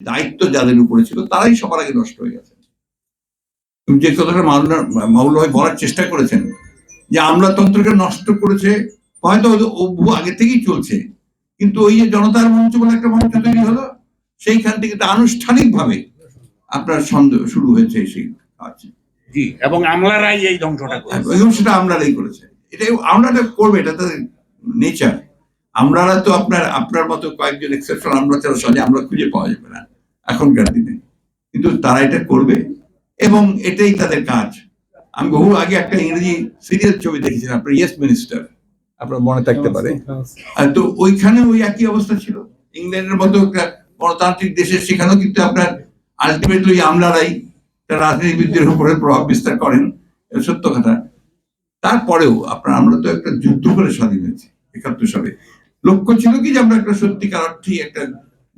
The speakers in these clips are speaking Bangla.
দায়িত্ব যাদের উপরে ছিল তারাই সবার আগে নষ্ট হয়ে গেছে। যে কথাটা মাওলানা মাওলা ভাই বলার চেষ্টা করেছেন যে আমলাতন্ত্রকে নষ্ট করেছে হয়তো ও বহু আগে থেকেই চলছে কিন্তু ওই যে জনতার মঞ্চ বলে একটা মঞ্চ তৈরি হলো সেইখান থেকে আনুষ্ঠানিকভাবে আপনার সন্দেহ শুরু হয়েছে সেই কাজ। জি এবং আমলারাই এই ধ্বংসটা এবং সেটা আমরাই করেছে। এটাই আমরাটা করবে এটা তাদের নেচার আমরারা তো আপনার আপনার মতো কয়েকজন এক্সেপশন আমরা ছাড়া সহজে আমরা খুঁজে পাওয়া যাবে না। এখনকার দিনে কিন্তু তারা এটা করবে এবং এটাই তাদের কাজ। আমি বহু আগে একটা ইংরেজি সিরিয়াল ছবি দেখেছিলাম আপনার ইয়েস মিনিস্টার আপনার মনে থাকতে পারে। তো ওইখানে ওই একই অবস্থা ছিল। ইংল্যান্ডের মতো একটা গণতান্ত্রিক দেশে সেখানেও কিন্তু আপনার আলটিমেটলি আমলারাই তার রাজনীতিবিদদের উপরে প্রভাব বিস্তার করেন। সত্য কথা। তারপরেও আপনার আমরা তো একটা যুদ্ধ করে স্বাধীন হয়েছি একাত্তর সালে। লক্ষ্য ছিল কি যে আমরা একটা সত্যিকার অর্থে একটা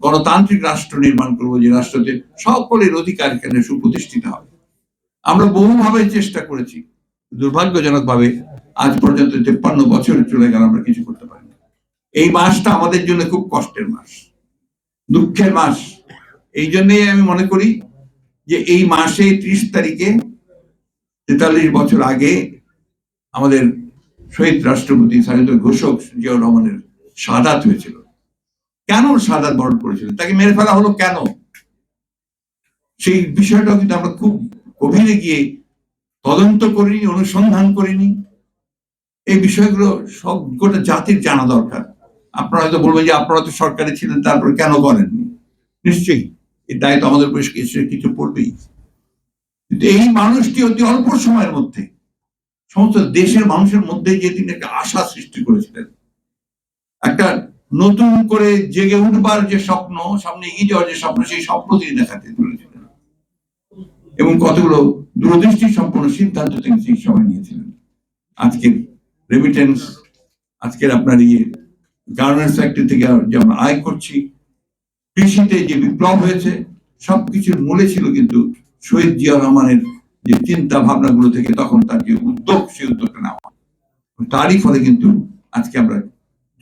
গণতান্ত্রিক রাষ্ট্র নির্মাণ করব, যে রাষ্ট্রতে সকলের অধিকার এখানে সুপ্রতিষ্ঠিত হবে। আমরা বহুভাবে চেষ্টা করেছি। দুর্ভাগ্যজনক ভাবে আজ পর্যন্ত তেপ্পান্ন বছর চলে গেল আমরা কিছু করতে পারিনি। এই মাসটা আমাদের জন্য খুব কষ্টের মাস। দুঃখের মাস। এই জন্যই আমি মনে করি যে এই মাসে ত্রিশ তারিখে, তেতাল্লিশ বছর আগে আমাদের শহীদ রাষ্ট্রপতি স্বাধীনতা ঘোষক জিয়াউর রহমানের সাদাত হয়েছিল। কেন সাদাত বরণ করেছিল? তাকে মেরে ফেলা হলো কেন? সেই বিষয়টাও কিন্তু আমরা খুব গভীরে গিয়ে তদন্ত করিনি, অনুসন্ধান করিনি। এই বিষয়গুলো সব গোটা জাতির জানা দরকার। আপনারা হয়তো বলবেন যে আপনারা তো সরকারে ছিলেন, তারপরে কেন করেননি? নিশ্চয়ই। এই দায়িত্ব আমাদের উপরে কিছু পড়বেই। কিন্তু এই মানুষটি অতি অল্প সময়ের মধ্যে, সমস্ত দেশের মানুষের মধ্যে যে তিনি একটা আশা সৃষ্টি করেছিলেন একটা নতুন করে জেগে উঠবার যে স্বপ্ন, সামনে এগিয়ে যাওয়ার যে স্বপ্ন, সেই স্বপ্ন তিনি দেখাতে তুলেছিলেন এবং কতগুলো দূরদৃষ্টি সম্পন্ন সিদ্ধান্ত তিনি সেই সময় নিয়েছিলেন। আজকের রেমিটেন্স আজকের আপনার ইয়ে গার্মেন্টস ফ্যাক্টরি থেকে যে আমরা আয় করছি, কৃষিতে যে বিপ্লব হয়েছে, সবকিছুর মূলে ছিল কিন্তু শহীদ জিয়া রহমানের যে চিন্তা ভাবনাগুলো থেকে তখন তার যে উদ্যোগ, সেই উদ্যোগটা নেওয়া। তারই ফলে কিন্তু আজকে আমরা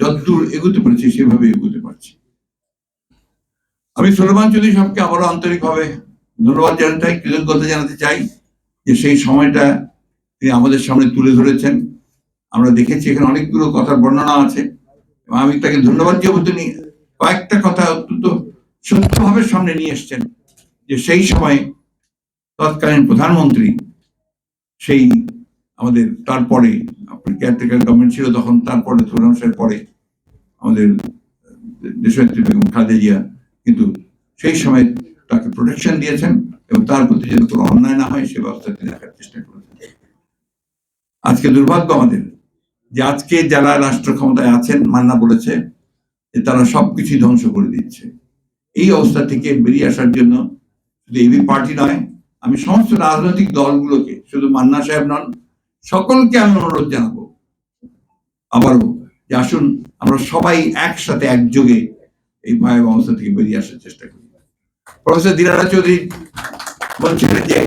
যতদূর এগোতে পেরেছি, সেভাবে এগোতে পারছি। আমি সোলমান চৌধুরী সবকে আবারও আন্তরিকভাবে ধন্যবাদ জানাতে কৃতজ্ঞতা জানাতে চাই যে সেই সময়টা তিনি আমাদের সামনে তুলে ধরেছেন। আমরা দেখেছি এখানে অনেকগুলো কথার বর্ণনা আছে। এবং আমি তাকে ধন্যবাদ জানাব, তিনি কয়েকটা কথা অত্যন্ত সত্যভাবে সামনে নিয়ে এসছেন যে সেই সময় তৎকালীন প্রধানমন্ত্রী, সেই আমাদের তারপরে আপনার কেয়ারটেকার গভর্নমেন্ট ছিল তখন, তারপরে সাহেব পরে আমাদের দেশনেত্রী বেগম খালেদা কিন্তু সেই সময় তাকে প্রোটেকশন দিয়েছেন এবং তার প্রতি যেন কোনো অন্যায় না হয়, সে ব্যবস্থা তিনি রাখার চেষ্টা করেছেন। আজকে দুর্ভাগ্য আমাদের যে আজকে যারা রাষ্ট্র ক্ষমতায় আছেন, মান্না বলেছে যে তারা সবকিছু ধ্বংস করে দিচ্ছে। এই অবস্থা থেকে বেরিয়ে আসার জন্য শুধু এবি পার্টি নয়, আমি সমস্ত রাজনৈতিক দলগুলোকে, শুধু মান্না সাহেব নন সকলকে আমি অনুরোধ জানাব আবারও যে আসুন, আমরা সবাই একসাথে একযোগে এই ভয়াবহ অবস্থা থেকে বেরিয়ে আসার চেষ্টা করি। প্রফেসর দিনারা চৌধুরী বলছিলেন যে